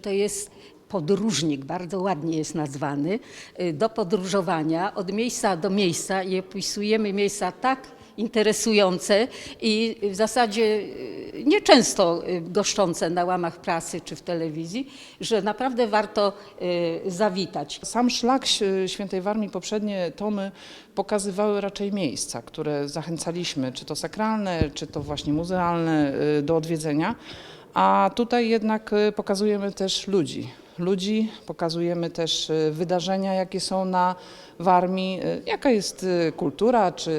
To jest podróżnik, bardzo ładnie jest nazwany, y, do podróżowania od miejsca do miejsca i opisujemy miejsca tak interesujące i w zasadzie y, nieczęsto y, goszczące na łamach prasy czy w telewizji, że naprawdę warto zawitać. Sam szlak Świętej Warmii, poprzednie tomy pokazywały raczej miejsca, które zachęcaliśmy, czy to sakralne, czy to właśnie muzealne, do odwiedzenia. A tutaj jednak y, pokazujemy też ludzi. Ludzi, pokazujemy też y, wydarzenia, jakie są na Warmii, y, jaka jest kultura, czy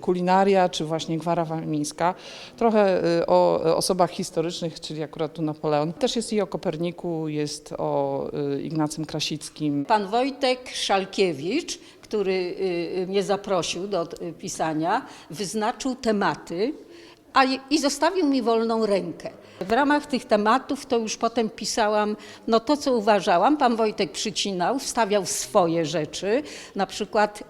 kulinaria, czy właśnie gwara warmińska. Trochę o osobach historycznych, czyli akurat tu Napoleon. Też jest i o Koperniku, jest o Ignacym Krasickim. Pan Wojtek Szalkiewicz, który mnie zaprosił do pisania, wyznaczył tematy a, i- zostawił mi wolną rękę. W ramach tych tematów to już potem pisałam no to, co uważałam. Pan Wojtek przycinał, wstawiał swoje rzeczy. Na przykład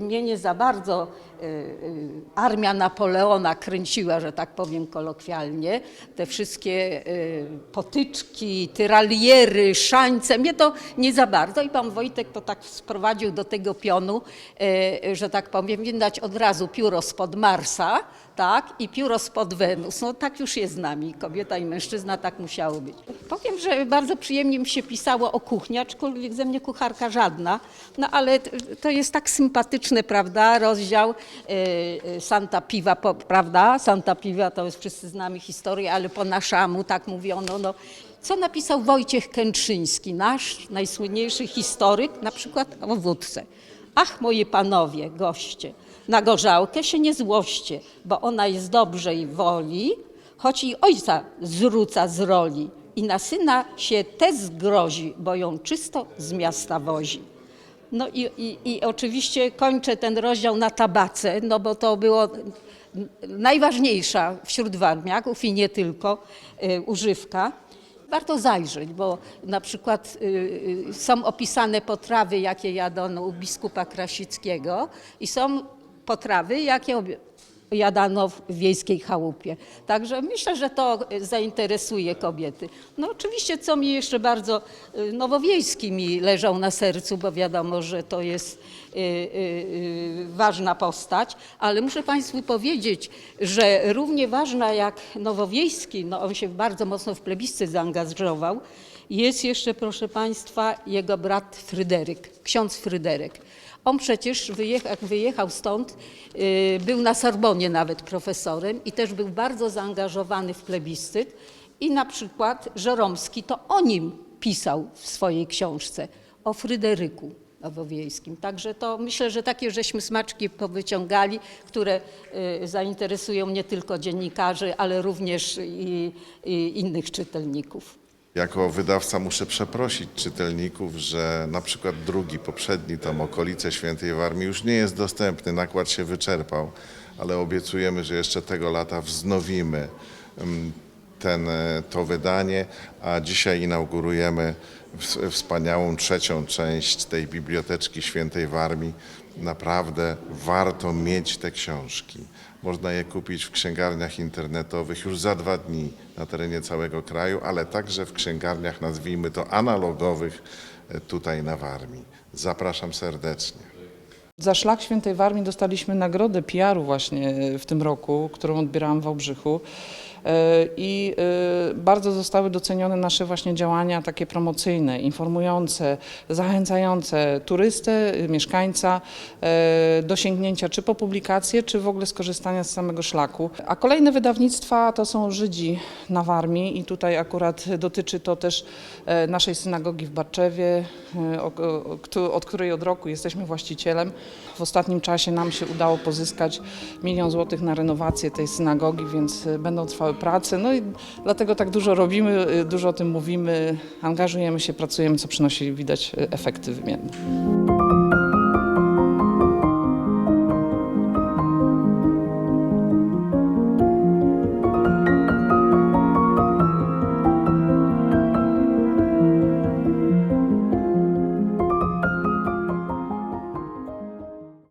mnie nie za bardzo y, y, armia Napoleona kręciła, że tak powiem kolokwialnie. Te wszystkie y, potyczki, tyraliery, szańce, mnie to nie za bardzo. I pan Wojtek to tak sprowadził do tego pionu, y, że tak powiem, widać od razu pióro spod Marsa, tak, i pióro spod Wenus. No tak już jest z nami, kobieta i mężczyzna, tak musiało być. Powiem, że bardzo przyjemnie mi się pisało o kuchni, aczkolwiek ze mnie kucharka żadna, no ale to jest tak sympatyczne, prawda, rozdział y, y, Santa Piwa, prawda, Santa Piwa to jest, wszyscy znamy historię, ale po naszemu tak mówiono, no. Co napisał Wojciech Kętrzyński, nasz najsłynniejszy historyk, na przykład o wódce. Ach, moi panowie, goście, na gorzałkę się nie złoście, bo ona jest dobrej woli, choć i ojca zwróca z roli i na syna się te zgrozi, bo ją czysto z miasta wozi. No i, i, i oczywiście kończę ten rozdział na tabace, no bo to było najważniejsza wśród warmiaków i nie tylko y, używka. Warto zajrzeć, bo na przykład y, y, są opisane potrawy, jakie jadano u biskupa Krasickiego i są potrawy, jakie jadano w wiejskiej chałupie. Także myślę, że to y, zainteresuje kobiety. No oczywiście, co mi jeszcze bardzo y, nowowiejski mi leżał na sercu, bo wiadomo, że to jest y, ważna postać, ale muszę Państwu powiedzieć, że równie ważna jak nowowiejski, no on się bardzo mocno w plebiscyt zaangażował, jest jeszcze, proszę Państwa, jego brat Fryderyk, ksiądz Fryderyk. On przecież wyjechał, jak wyjechał stąd, y, był na Sorbonie nawet profesorem i też był bardzo zaangażowany w plebiscyt. I na przykład Żeromski to o nim pisał w swojej książce, o Fryderyku Nowowiejskim. Także to myślę, że takie żeśmy smaczki powyciągali, które y, zainteresują nie tylko dziennikarzy, ale również i, i innych czytelników. Jako wydawca muszę przeprosić czytelników, że na przykład drugi, poprzedni tom Okolice Świętej Warmii już nie jest dostępny, nakład się wyczerpał, ale obiecujemy, że jeszcze tego lata wznowimy. Mm, ten, e, to wydanie, a dzisiaj inaugurujemy ws- wspaniałą trzecią część tej Biblioteczki Świętej Warmii. Naprawdę warto mieć te książki. Można je kupić w księgarniach internetowych już za dwa dni na terenie całego kraju, ale także w księgarniach, nazwijmy to analogowych, e, tutaj na Warmii. Zapraszam serdecznie. Za szlak Świętej Warmii dostaliśmy nagrodę PR-u właśnie w tym roku, którą odbierałam w Wałbrzychu. E, I e, bardzo zostały docenione nasze właśnie działania takie promocyjne, informujące, zachęcające turystę, mieszkańca e, do sięgnięcia czy po publikację, czy w ogóle skorzystania z samego szlaku. A kolejne wydawnictwa to są Żydzi na Warmii i tutaj akurat dotyczy to też naszej synagogi w Barczewie, od której od roku jesteśmy właścicielem. W ostatnim czasie nam się udało pozyskać milion złotych na renowację tej synagogi, więc będą trwały prace. No i dlatego tak dużo robimy, e, dużo o tym mówimy, angażujemy się, pracujemy, co przynosi widać e, efekty wymienne.